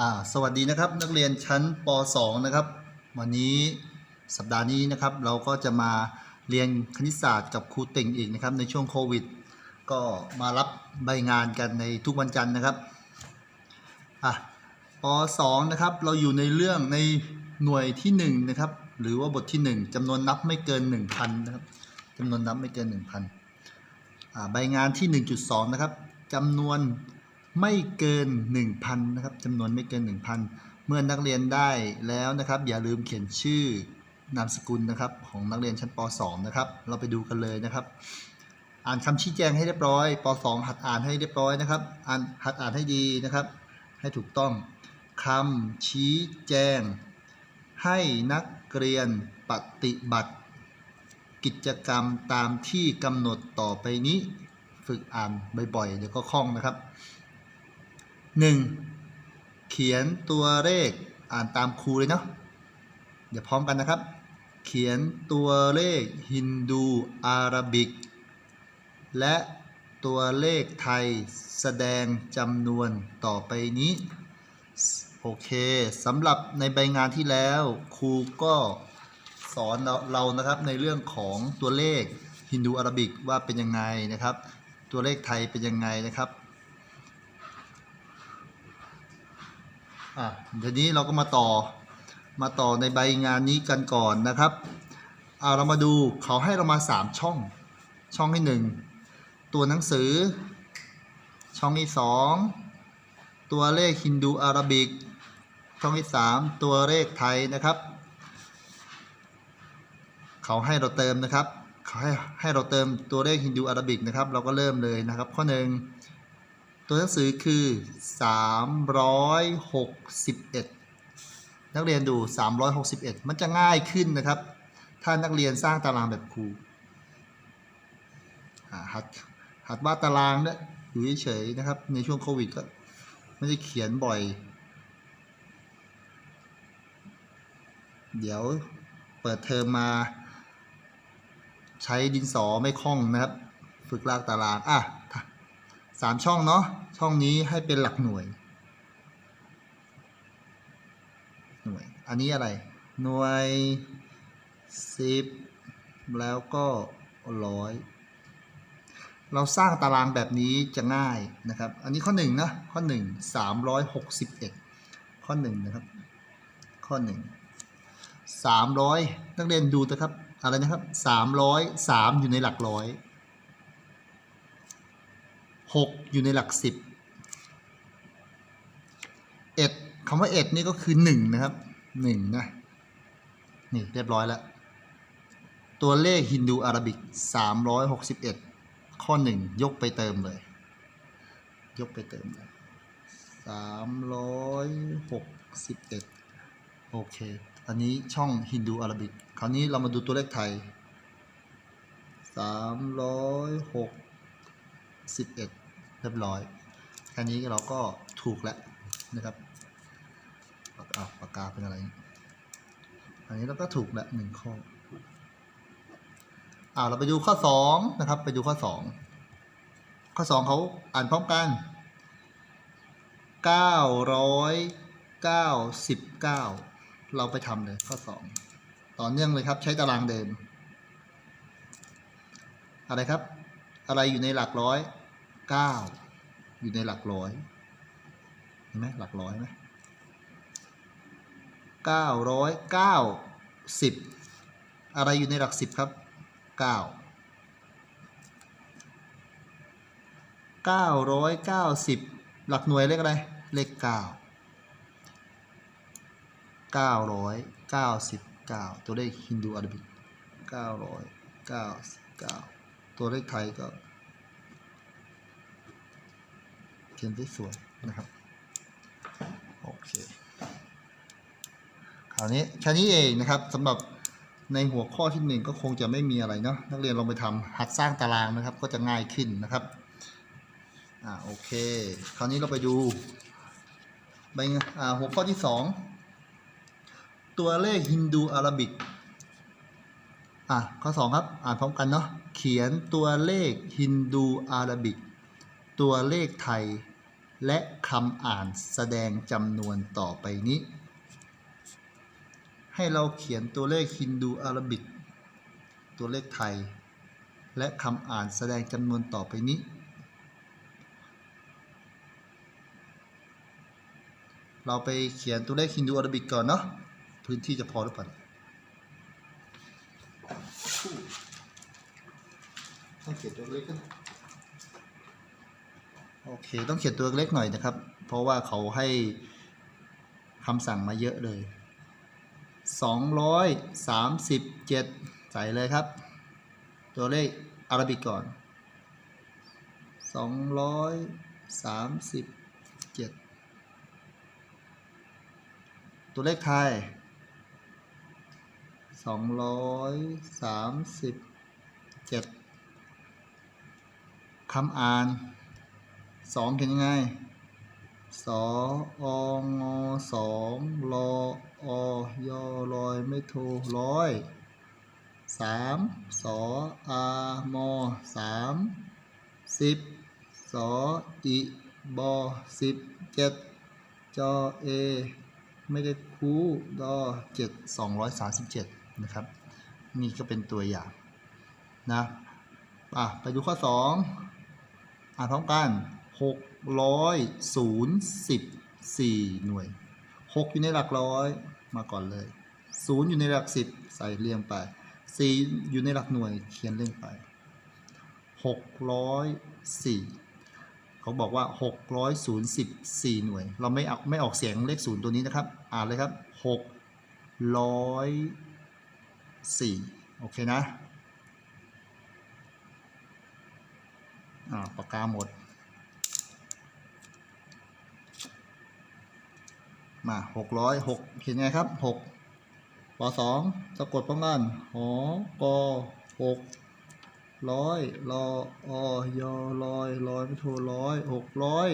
อ่าสวัสดีนะครับนักเรียนชั้นป .2 นะครับ วันนี้สัปดาห์นี้นะครับ เราก็จะมาเรียนคณิตศาสตร์กับครูติ่งอีกนะครับ ในช่วงโควิด ก็มารับใบงานกันในทุกวันจันทร์นะครับอะป .2 นะครับเราอยู่ในเรื่องในหน่วยที่1นะครับหรือว่าบทที่ 1จำนวนนับไม่เกิน 1,000นะครับจำนวนนับไม่เกิน 1,000อ่าใบงานที่ 1.2 นะครับจำนวน ไม่เกิน 1,000นะครับจำนวนไม่เกิน 1,000 เมื่อนักเรียนได้แล้วนะครับ อย่าลืมเขียนชื่อนามสกุลนะครับ ของนักเรียนชั้นป .2 นะครับ เราไปดูกันเลยนะครับ อ่านคำชี้แจงให้เรียบร้อยป .2 หัดอ่านให้เรียบร้อยนะครับ อ่านหัดอ่านให้ดีนะครับ ให้ถูกต้องคำชี้แจง ให้นักเรียนปฏิบัติ กิจกรรมตามที่กำหนดต่อไปนี้ ฝึกอ่านบ่อยๆเดี๋ยวก็คล่องนะครับ 1. เขียนตัวเลขอ่านตามครูเลยเนาะเดี๋ยวพร้อมกันนะครับ เขียนตัวเลขฮินดูอาราบิก และตัวเลขไทยแสดงจำนวนต่อไปนี้ โอเคสำหรับในใบงานที่แล้วครูก็สอนเราเรานะครับในเรื่องของตัวเลขฮินดูอาราบิกว่าเป็นยังไงนะครับ ตัวเลขไทยเป็นยังไงนะครับ อะทีนี้เราก็มาต่อมาต่อในใบงานนี้กันก่อนนะครับเอาเรามาดูเขาให้เรามา 3 ช่อง ช่องที่ 1 ตัวหนังสือ ช่องที่ 2 ตัวเลขฮินดูอาราบิก ช่องที่ 3 ตัวเลขไทยนะครับ เขาให้เราเติมนะครับ เขาให้ให้เราเติมตัวเลขฮินดูอาราบิกนะครับ เราก็เริ่มเลยนะครับ ข้อหนึ่ง ตัวหนังสือคือ 361 นักเรียนดู 361 มันจะง่ายขึ้นนะครับ ถ้านักเรียนสร้างตารางแบบครูหัดหัดวาดตารางเนี่ยอยู่เฉยๆนะครับ ในช่วงโควิดก็ไม่ได้เขียนบ่อย เดี๋ยวเปิดเทอมมาใช้ดินสอไม่คล่องนะครับ ฝึกลากตาราง อะ สามช่องเนาะช่องนี้ให้เป็นหลักหน่วย หน่วย อันนี้อะไร หน่วยสิบแล้วก็ร้อยเราสร้างตารางแบบนี้จะง่ายนะครับ อันนี้ข้อหนึ่งนะข้อหนึ่งสามร้อยหกสิบเอ็ดข้อหนึ่งนะครับ ข้อหนึ่งสามร้อยนักเรียนดูนะครับ อะไรนะครับสามร้อยสามอยู่ในหลักร้อย หกอยู่ในหลักสิบเอ็ดคำว่าเอ็ดนี่ก็คือหนึ่งนะครับหนึ่งนะ นี่ เรียบร้อยแล้ว ตัวเลขฮินดูอาราบิกสามร้อยหกสิบเอ็ดข้อหนึ่งยกไปเติมเลย ยกไปเติมเลยสามร้อยหกสิบเอ็ดโอเค อันนี้ช่องฮินดูอาราบิก คราวนี้เรามาดูตัวเลขไทยสามร้อยหก 11 เรียบร้อยแค่นี้เราก็ถูกแล้วนะครับปากกาปากกาเป็นอะไร อันนี้เราก็ถูกแล้วหนึ่งข้ออ่าเราไปดูข้อ2นะครับ ไปดูข้อ 2 ข้อ 2 เขาอ่านพร้อมกัน 999 เราไปทำเลยข้อ 2 ต่อเนื่องเลยครับใช้ตารางเดิม อะไรครับ อะไรอยู่ในหลักร้อยเก้าอยู่ในหลักร้อยเห็นไหมหลักร้อยไหมเก้าร้อยเก้าสิบอะไรอยู่ในหลักสิบครับเก้าเก้าร้อยเก้าสิบหลักหน่วยเลขอะไร เลขเก้าเก้าร้อยเก้าสิบเก้าตัวเลขฮินดูอาราบิกเก้าร้อยเก้าสิบเก้าตัวเลขไทยก็ เขียนได้สวยนะครับโอเคคราวนี้แค่นี้เองนะครับสำหรับในหัวข้อที่หนึ่งก็คงจะไม่มีอะไรเนาะนักเรียนลองไปทำหัดสร้างตารางนะครับ ก็จะง่ายขึ้นนะครับอ่าโอเค คราวนี้เราไปดูใบอ่าหัวข้อที่สองตัวเลขฮินดูอาราบิกอะข้อ2ครับ อ่านพร้อมกันเนาะเขียนตัวเลขฮินดูอาราบิก ตัวเลขไทย และคำอ่านแสดงจำนวนต่อไปนี้ ให้เราเขียนตัวเลขฮินดูอารบิกตัวเลขไทย และคำอ่านแสดงจำนวนต่อไปนี้ เราไปเขียนตัวเลขฮินดูอารบิกก่อนเนาะพื้นที่จะพอหรือเปล่าต้องเขียนตัวเล็กน โอเค ต้องเขียนตัวเล็กหน่อยนะครับ เพราะว่าเขาให้คำสั่งมาเยอะเลย 237 ใส่เลยครับ ตัวเลขอาราบิกก่อน 237 ตัวเลขไทย 237คำอ่าน 2เขียนยังไงสอองอสองรออยอลอยไม่โทรร้อยสามสออามอสามสิบสออิบอสิบเจ็ดจอเอไม่ได้คูดอเจ็ดสองร้อยสามสิบเจ็ดนะครับ นี่ก็เป็นตัวอย่างนะอะไปดูข้อสองอ่านพร้อมกัน หกร้อยศูนย์สิบสี่หน่วยหกอยู่ในหลักร้อยมาก่อนเลยศูนย์อยู่ในหลักสิบใส่เรียงไปสี่อยู่ในหลักหน่วยเขียนเรียงไปหกร้อยสี่เขาบอกว่าหกร้อยศูนย์สิบสี่หน่วย เราไม่เอาไม่ออกเสียงเลขศูนย์ตัวนี้นะครับ อ่านเลยครับหกร้อยสี่โอเคนะ อ่าปากกาหมด มาหกร้อยหกเขียนไงครับหกปสองสะกดพร้อมกันหอกหกร้อยรออยอลอยลอยไม่โทรร้อยหกร้อย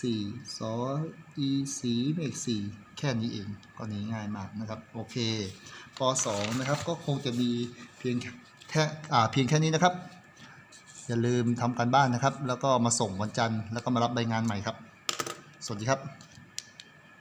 สี่สออีสีเมกสี่แค่นี้เองก็นี้ง่ายมากนะครับ โอเคปสองนะครับ ก็คงจะมีเพียงแค่อ่าเพียงแค่นี้นะครับ อย่าลืมทำการบ้านนะครับ แล้วก็มาส่งวันจันทร์แล้วก็มารับใบงานใหม่ครับ สวัสดีครับ